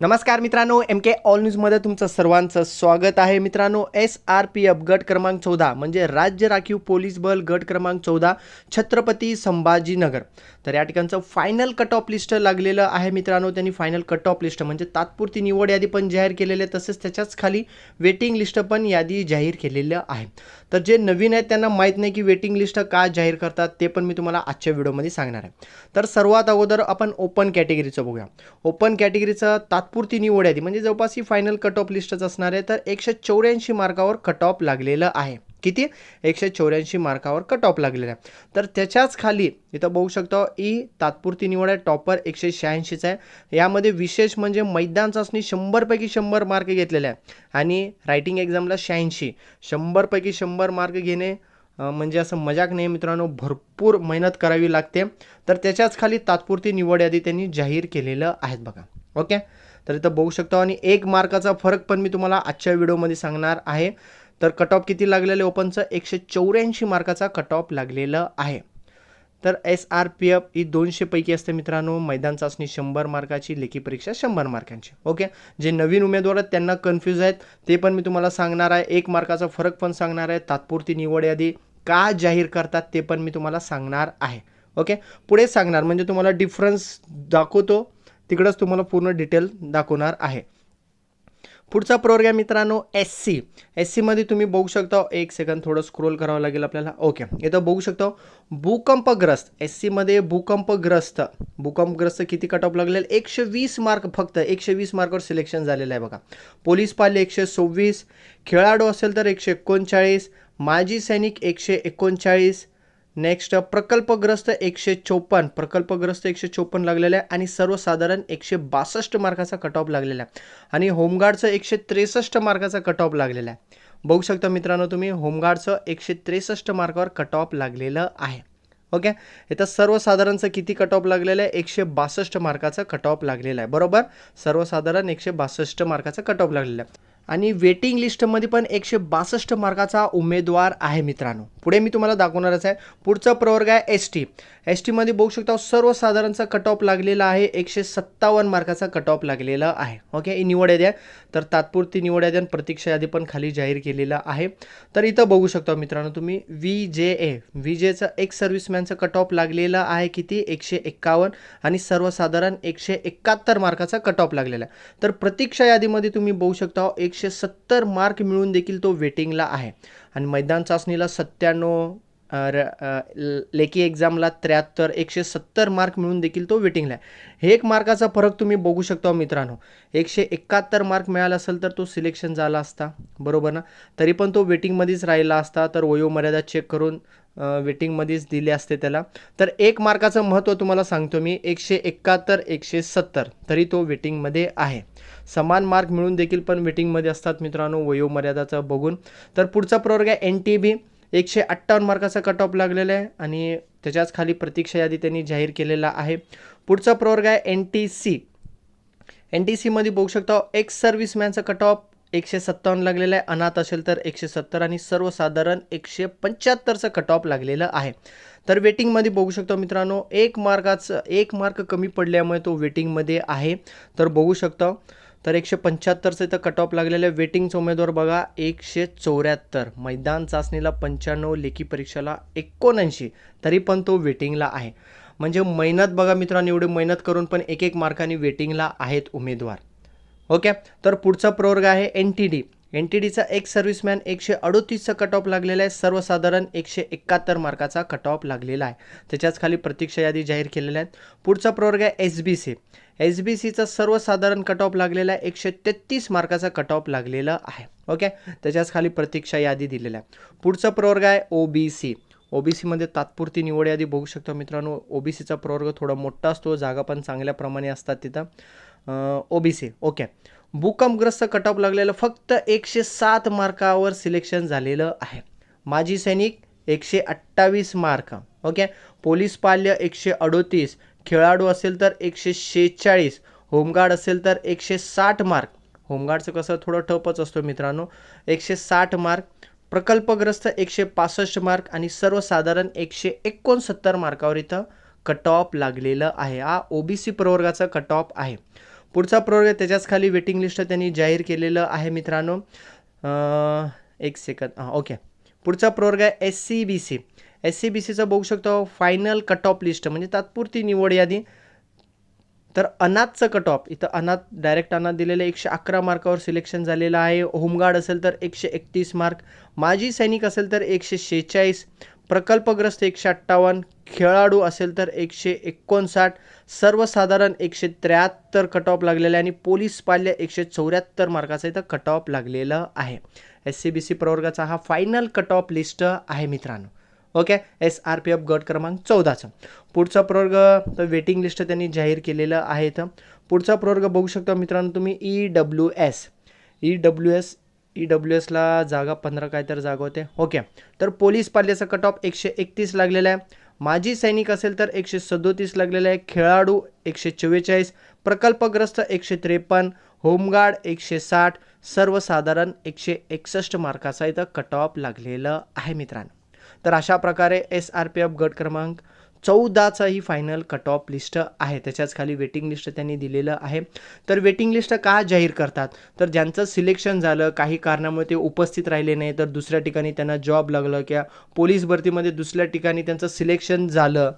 नमस्कार मित्रांनो एम के ऑल न्यूजमध्ये तुमचं सर्वांचं स्वागत आहे. मित्रांनो एस आर पी एफ गट क्रमांक चौदा म्हणजे राज्य राखीव पोलीस बल गट क्रमांक चौदा छत्रपती संभाजीनगर. तर या ठिकाणचं फायनल कट ऑफ लिस्ट लागलेलं आहे मित्रांनो. त्यांनी फायनल कट ऑफ लिस्ट म्हणजे तात्पुरती निवड यादी पण जाहीर केलेली आहे. तसेच त्याच्याच खाली वेटिंग लिस्ट पण यादी जाहीर केलेलं आहे. तर जे नवीन आहेत त्यांना माहीत नाही की वेटिंग लिस्ट का जाहीर करतात ते पण मी तुम्हाला आजच्या व्हिडिओमध्ये सांगणार आहे. तर सर्वात अगोदर आपण ओपन कॅटेगरीचं बघूया. ओपन कॅटेगरीचं तात्पुरती निवड यादी म्हणजे जवळपास ही फायनल कट ऑफ लिस्टच असणार आहे. तर एकशे चौऱ्याऐंशी मार्कावर कट ऑफ लागलेलं आहे. किती? एकशे चौऱ्याऐंशी मार्कावर कट ऑफ लागलेला आहे. तर त्याच्याच खाली इथं बघू शकतो ई तात्पुरती निवड आहे टॉपर एकशे शहाऐंशीचा आहे. यामध्ये विशेष म्हणजे मैदान चाचणी शंभरपैकी शंभर मार्क घेतलेले आहे. आणि रायटिंग एक्झामला शहाऐंशी. शंभरपैकी शंभर मार्क घेणे म्हणजे असं मजाक नाही मित्रांनो भरपूर मेहनत करावी लागते. तर त्याच्याच खाली तात्पुरती निवड यादी त्यांनी जाहीर केलेलं आहेत बघा. ओके? तर इथं बघू शकतो आणि एक मार्काचा फरक पण मी तुम्हाला आजच्या व्हिडिओमध्ये सांगणार आहे. तर कट ऑफ किती लागलेलं आहे ओपनचं एकशे चौऱ्याऐंशी मार्काचा कट ऑफ लागलेलं आहे. तर एस आर पी एफ ही दोनशेपैकी असते मित्रांनो. मैदान चाचणी शंभर मार्काची लेखी परीक्षा शंभर मार्कांची. ओके? जे नवीन उमेदवार आहेत त्यांना कन्फ्यूज आहेत. ते पण मी तुम्हाला सांगणार आहे. एक मार्काचा फरक पण सांगणार आहे. तात्पुरती निवड यादी का जाहीर करतात ते पण मी तुम्हाला सांगणार आहे. ओके? पुढे सांगणार म्हणजे तुम्हाला डिफरन्स दाखवतो. तिकडंच तुम्हाला पूर्ण डिटेल दाखवणार आहे. पुढचा प्रोग्राम मित्रांनो एस सी एस सीमध्ये तुम्ही बघू शकता एक सेकंद थोडं स्क्रोल करावं लागेल आपल्याला. ओके इथं बघू शकता भूकंपग्रस्त एस सीमध्ये भूकंपग्रस्त. भूकंपग्रस्त किती कट ऑफ लागलेलं? एकशे वीस मार्क फक्त एकशे वीस मार्कवर सिलेक्शन झालेलं आहे बघा. पोलीस पाले एकशे सव्वीस खेळाडू असेल तर एकशे एकोणचाळीस माजी सैनिक एकशे एकोणचाळीस नेक्स्ट प्रकल्पग्रस्त एकशे चोपन्न. प्रकल्पग्रस्त एकशे चोपन्न लागलेलं आहे आणि सर्वसाधारण एकशे बासष्ट मार्काचा कट ऑफ लागलेला आहे. आणि होमगार्डचं एकशे त्रेसष्ट मार्काचा कट ऑफ लागलेला आहे. बघू शकता मित्रांनो तुम्ही होमगार्डचं एकशे त्रेसष्ट मार्कावर कट ऑफ लागलेलं आहे. ओके? इथं सर्वसाधारणचं किती कट ऑफ लागलेलं आहे? एकशे बासष्ट मार्काचा कट ऑफ लागलेला आहे. बरोबर? सर्वसाधारण एकशे बासष्ट मार्काचा कट ऑफ लागलेला आहे. आणि वेटिंग लिस्टमध्ये पण एकशे बासष्ट मार्काचा उमेदवार आहे मित्रांनो. पुढे मी तुम्हाला दाखवणारच आहे. पुढचा प्रवर्ग आहे एस टी एस टीमध्ये बघू शकता सर्वसाधारणचा कट ऑफ लागलेला आहे. एकशे सत्तावन्न मार्काचा कट ऑफ लागलेला आहे. ओके ही निवड याद्या आहे तर तात्पुरती निवड यादी आणि प्रतीक्षा यादी पण खाली जाहीर केलेला आहे. तर इथं बघू शकता मित्रांनो तुम्ही व्ही जे ए व्ही जेचं एक सर्व्हिसमॅनचं कट ऑफ लागलेलं आहे किती? एकशे एक्कावन्न. आणि सर्वसाधारण एकशे एकाहत्तर मार्काचा कट ऑफ लागलेला आहे. तर प्रतीक्षा यादीमध्ये तुम्ही बघू शकता एक एकशे सत्तर मार्क मिळून देखील तो वेटिंगला आहे. आणि मैदान चाचणीला सत्त्याण्णव र- लेखी एक्झामला त्र्याहत्तर एकशे सत्तर मार्क मिळून देखील तो वेटिंगला आहे. हे एक मार्काचा फरक तुम्ही बघू शकता हो मित्रांनो. एकशे एकाहत्तर मार्क मिळाला असेल तर तो सिलेक्शन झाला असता. बरोबर ना? तरी पण तो वेटिंगमध्येच राहिला असता. तर वयोमर्यादा चेक करून वेटिंगमध्येच दिले असते त्याला. तर एक मार्काचं महत्त्व तुम्हाला सांगतो मी एकशे एकाहत्तर एकशे सत्तर तरी तो वेटिंगमध्ये आहे. समान मार्क मिळून देखील पण वेटिंगमध्ये असतात मित्रांनो वयोमर्यादाचं बघून. तर पुढचा प्रवर्ग आहे एन टी बी एकशे अठ्ठावन्न मार्काचा कट ऑफ लागलेला आहे आणि त्याच्याच खाली प्रतीक्षा यादी त्यांनी जाहीर केलेला आहे. पुढचा प्रवर्ग आहे N T C N T सीमध्ये बघू शकता एक्स सर्व्हिसमॅनचा कट ऑफ एकशे सत्तावन्न लागलेलं आहे. अनाथ असेल तर एकशे सत्तर आणि सर्वसाधारण एकशे पंच्याहत्तरचं कट ऑफ लागलेलं आहे. तर वेटिंगमध्ये बघू शकतो मित्रांनो एक मार्काचं एक मार्क कमी पडल्यामुळे तो वेटिंगमध्ये आहे. तर बघू शकतो तर एकशे पंच्याहत्तरचं इथं कट ऑफ लागलेलं आहे. वेटिंगचा उमेदवार बघा एकशे चौऱ्याहत्तर. मैदान चाचणीला पंच्याण्णव लेखी परीक्षेला एकोणऐंशी. तरी पण तो वेटिंगला आहे. म्हणजे मेहनत बघा मित्रांनो एवढी मेहनत करून पण एक एक मार्काने वेटिंगला आहेत उमेदवार. ओके? तर पुढचा प्रवर्ग आहे N T D N T डीचा एक सर्व्हिसमॅन एकशे अडोतीसचा कट ऑफ लागलेला आहे. सर्वसाधारण एकशे एकाहत्तर मार्काचा कट ऑफ लागलेला आहे. त्याच्याच खाली प्रतीक्षा यादी जाहीर केलेल्या आहेत. पुढचा प्रवर्ग आहे S B C S B सीचा सर्वसाधारण कट ऑफ लागलेला आहे. एकशे तेहतीस मार्काचा कट ऑफ लागलेला आहे. ओके? त्याच्याच खाली प्रतीक्षा यादी दिलेल्या आहे पुढचा प्रवर्ग आहे ओ बी सी ओ बी सीमध्ये तात्पुरती निवड यादी बघू शकता मित्रांनो. ओ बी सीचा प्रवर्ग थोडा मोठा असतो जागा पण चांगल्या प्रमाणे असतात तिथं. O B C okay. भूकंपग्रस्त कट ऑफ लागलेलं फक्त एकशे सात मार्कावर सिलेक्शन झालेलं आहे. माजी सैनिक एकशे अठ्ठावीस मार्क ओके. पोलीस पाल्य एकशे अडोतीस खेळाडू असेल तर एकशे शेहेचाळीस होमगार्ड असेल तर एकशे साठ मार्क. होमगार्डचं कसं थोडं टपच असतो मित्रांनो. एकशे साठ मार्क. प्रकल्पग्रस्त एकशे पासष्ट मार्क आणि सर्वसाधारण एकशे एकोणसत्तर मार्कावर इथं कट ऑफ लागलेलं आहे. हा ओ बी सी प्रवर्गाचा कट ऑफ आहे. पुढचा प्रवर्ग त्याच्याच खाली वेटिंग लिस्ट त्यांनी जाहीर केलेलं आहे मित्रांनो. एक सेकंद हां ओके पुढचा प्रवर्ग आहे S C B C S C B सीचं बघू शकतो. फायनल कट ऑफ लिस्ट म्हणजे तात्पुरती निवड यादी. तर अनाथचं कट ऑफ इथं अनाथ डायरेक्ट अनाथ दिलेलं एकशे अकरा मार्कावर सिलेक्शन झालेलं आहे. होमगार्ड असेल तर एकशे एकतीस मार्क. माजी सैनिक असेल तर एकशे शेहेचाळीस. प्रकल्पग्रस्त एकशे अठ्ठावन्न. खेळाडू असेल तर एकशे एकोणसाठ. सर्वसाधारण एकशे त्र्याहत्तर कट ऑफ लागलेला आहे आणि पोलीस पाल्य एकशे चौऱ्याहत्तर मार्काचा इथं कट ऑफ लागलेलं आहे. एस सी बी सी प्रवर्गाचा हा फायनल कट ऑफ लिस्ट आहे मित्रांनो. Okay? S R P F गट क्रमांक चौदाचं. पुढचा प्रवर्ग तर वेटिंग लिस्ट त्यांनी जाहीर केलेलं आहे इथं. पुढचा प्रवर्ग बघू शकता मित्रांनो तुम्ही E W S E W S E W एसला जागा पंधरा काय तर जागा होते. ओके. तर पोलीस पाल्याचा कट ऑफ एकशे एकतीस लागलेला आहे. माजी सैनिक असेल तर एकशे सदोतीस लागलेला आहे. खेळाडू एकशे चव्वेचाळीस प्रकल्पग्रस्त एकशे त्रेपन्न होमगार्ड एकशे साठ सर्वसाधारण एकशे एकसष्ट मार्काचा इथं कट ऑफ लागलेलं आहे मित्रांनो. तर अशा प्रकारे एस आर पी एफ गट क्रमांक चौदाचा ही फायनल कट ऑफ लिस्ट आहे. त्याच्याच खाली वेटिंग लिस्ट त्यांनी दिलेलं आहे. तर वेटिंग लिस्ट का जाहीर करतात? तर ज्यांचं सिलेक्शन झालं काही कारणामुळे ते उपस्थित राहिले नाही तर दुसऱ्या ठिकाणी त्यांना जॉब लागलं किंवा पोलीस भरतीमध्ये दुसऱ्या ठिकाणी त्यांचं सिलेक्शन झालं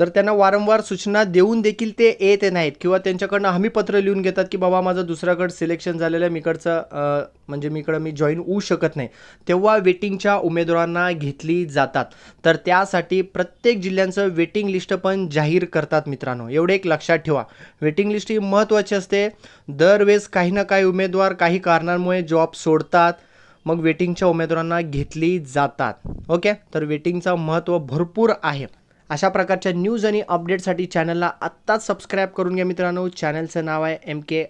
तर त्यांना वारंवार सूचना देऊन देखील ते येत नाहीत किंवा त्यांच्याकडनं हमीपत्र लिहून घेतात की बाबा माझं दुसऱ्याकडं सिलेक्शन झालेलं आहे मीकडचं म्हणजे मीकडं मी जॉईन होऊ शकत नाही. तेव्हा वेटिंगच्या उमेदवारांना घेतली जातात. तर त्यासाठी प्रत्येक जिल्ह्यांचं वेटिंग लिस्ट पण जाहीर करतात मित्रांनो. एवढे एक लक्षात ठेवा. वेटिंग लिस्ट ही महत्त्वाची असते. दरवेळेस काही ना काही उमेदवार काही कारणांमुळे जॉब सोडतात मग वेटिंगच्या उमेदवारांना घेतली जातात. ओके? तर वेटिंगचं महत्त्व भरपूर आहे. अशा प्रकारच्या न्यूज आणि अपडेटसाठी चॅनलला आत्ताच सबस्क्राईब करून घ्या मित्रांनो. चॅनलचं नाव आहे एम के